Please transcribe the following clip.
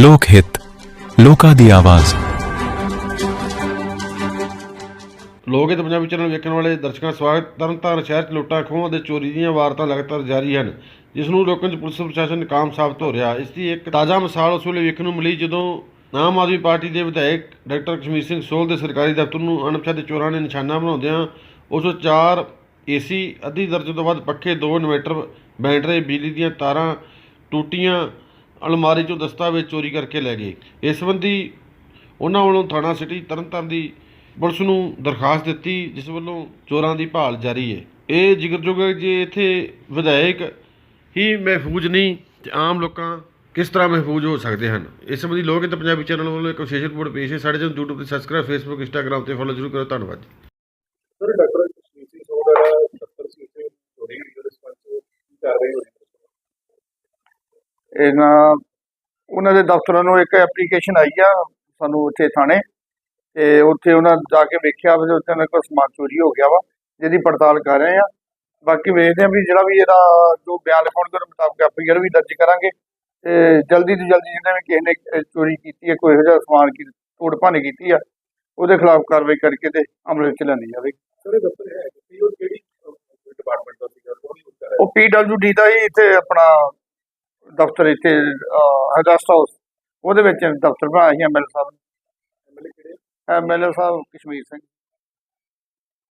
ਲੋਕ ਹਿੱਤ, ਲੋਕਾਂ ਦੀ ਆਵਾਜ਼। ਲੋਕ ਇਹ ਪੰਜਾਬੀ ਚੈਨਲ ਵੇਖਣ ਵਾਲੇ ਦਰਸ਼ਕਾਂ ਦਾ ਸਵਾਗਤ। ਤਰਨਤਾਰਨ ਸ਼ਹਿਰ 'ਚ ਲੁੱਟਾਂ ਖੋਹਾਂ ਅਤੇ ਚੋਰੀ ਦੀਆਂ ਵਾਰਤਾਂ ਲਗਾਤਾਰ ਜਾਰੀ ਹਨ, ਜਿਸ ਨੂੰ ਰੋਕਣ 'ਚ ਪੁਲਿਸ ਪ੍ਰਸ਼ਾਸਨ ਨਾਕਾਮ ਸਾਬਤ ਹੋ ਰਿਹਾ। ਇਸ ਦੀ ਇੱਕ ਤਾਜ਼ਾ ਮਿਸਾਲ ਉਸ ਵੇਲੇ ਵੇਖਣ ਨੂੰ ਮਿਲੀ ਜਦੋਂ ਆਮ ਆਦਮੀ ਪਾਰਟੀ ਦੇ ਵਿਧਾਇਕ ਡਾਕਟਰ ਕਸ਼ਮੀਰ ਸਿੰਘ ਸੋਲ ਦੇ ਸਰਕਾਰੀ ਦਫ਼ਤਰ ਨੂੰ ਅਣਪਛਾਤੇ ਚੋਰਾਂ ਨੇ ਨਿਸ਼ਾਨਾ ਬਣਾਉਂਦਿਆਂ ਉਸ ਤੋਂ ਚਾਰ ਏਸੀ, ਅੱਧੀ ਦਰਜਨ ਤੋਂ ਵੱਧ ਪੱਖੇ, ਦੋ ਇਨਵਰਟਰ ਬੈਟਰੀ ਬਿਜਲੀ ਦੀਆਂ ਤਾਰਾਂ ਟੂਟੀਆਂ। ਅਲਮਾਰੀ ਚੋਂ ਦਸਤਾਵੇਜ਼ ਚੋਰੀ ਕਰਕੇ ਲੈ ਗਏ। ਇਸ ਸੰਬੰਧੀ ਉਹਨਾਂ ਵੱਲੋਂ ਥਾਣਾ ਸਿਟੀ ਤਰਨਤਾਰਨ ਦੀ ਪੁਲਿਸ ਨੂੰ ਦਰਖਾਸਤ ਦਿੱਤੀ, ਜਿਸ ਵੱਲੋਂ ਚੋਰਾਂ ਦੀ ਭਾਲ ਜਾਰੀ ਹੈ। ਇਹ ਜ਼ਿਕਰਯੋਗ ਹੈ ਜੇ ਇੱਥੇ ਵਿਧਾਇਕ ਹੀ ਮਹਿਫੂਜ਼ ਨਹੀਂ, ਤੇ ਆਮ ਲੋਕਾਂ ਕਿਸ ਤਰ੍ਹਾਂ ਮਹਿਫੂਜ਼ ਹੋ ਸਕਦੇ ਹਨ? ਇਸ ਸੰਬੰਧੀ ਲੋਕ ਤੇ ਪੰਜਾਬੀ ਚੈਨਲ ਵੱਲੋਂ ਇੱਕ ਵਿਸ਼ੇਸ਼ ਰਿਪੋਰਟ ਪੇਸ਼ ਹੈ। ਸਾਡੇ ਚੈਨਲ YouTube ਤੇ ਸਬਸਕ੍ਰਾਈਬ Facebook, Instagram ਤੇ ਫੋਲੋ ਜ਼ਰੂਰ ਕਰੋ। ਧੰਨਵਾਦ ਜੀ। ਸਰ, ਡਾਕਟਰ ਕਸ਼ਮੀਰ ਸਿੰਘ ਸੋਹ ਦਾ ਦਫ਼ਤਰ ਸੀ ਉੱਥੇ ਚੋਰੀ ਹੋਈ ਉਹਦੇ ਸੰਬੰਧ ਚ ਕੀ ਕਾਰਵਾਈ ਹੋਈ ਇਹਨਾਂ ਉਹਨਾਂ ਦੇ ਦਫ਼ਤਰਾਂ ਨੂੰ ਇੱਕ ਐਪਲੀਕੇਸ਼ਨ ਆਈ ਆ ਸਾਨੂੰ ਉੱਥੇ ਥਾਣੇ ਤੇ ਉੱਥੇ ਉਹਨਾਂ ਜਾ ਕੇ ਵੇਖਿਆ ਵੀ ਉੱਥੇ ਉਹਨਾਂ ਕੋਲ ਸਮਾਨ ਚੋਰੀ ਹੋ ਗਿਆ ਵਾ ਜਿਹਦੀ ਪੜਤਾਲ ਕਰ ਰਹੇ ਆ। ਬਾਕੀ ਵੇਖਦੇ ਆ ਵੀ ਜਿਹੜਾ ਵੀ ਇਹਦਾ ਜੋ ਬਿਆਨ ਲਿਖਾਉਣ ਦੇ ਮੁਤਾਬਕ ਐਫਆਈਆਰ ਵੀ ਦਰਜ ਕਰਾਂਗੇ ਤੇ ਜਲਦੀ ਤੋਂ ਜਲਦੀ ਜਿਹਨੇ ਵੀ ਕਿਸੇ ਨੇ ਚੋਰੀ ਕੀਤੀ ਹੈ ਕੋਈ ਇਹੋ ਜਿਹਾ ਸਮਾਨ ਕੀ ਤੋੜ ਭੰਨ ਕੀਤੀ ਆ ਉਹਦੇ ਖਿਲਾਫ ਕਾਰਵਾਈ ਕਰਕੇ ਤੇ ਅਮਲ ਵਿੱਚ ਲਿਆਂਦੀ ਜਾਵੇ। ਸਰ ਇਹ ਦਫ਼ਤਰ ਹੈ ਕਿਹੜੀ ਡਿਪਾਰਟਮੈਂਟ ਦਾ ਸੀਗਾ ਉਹ ਪੀਡਬਲਯੂਡੀ ਦਾ ਹੀ ਇੱਥੇ ਆਪਣਾ ਦਫ਼ਤਰ ਇੱਥੇ ਹਰਗਸਟ ਹਾਊਸ। ਉਹਦੇ ਵਿੱਚ ਦਫ਼ਤਰ ਬਣਾਇਆ ਸੀ ਐਮਐਲ ਸਾਹਿਬ ਐਮਐਲਏ ਕਿਹੜੇ? ਐਮਐਲਏ ਸਾਹਿਬ ਕਸ਼ਮੀਰ ਸਿੰਘ।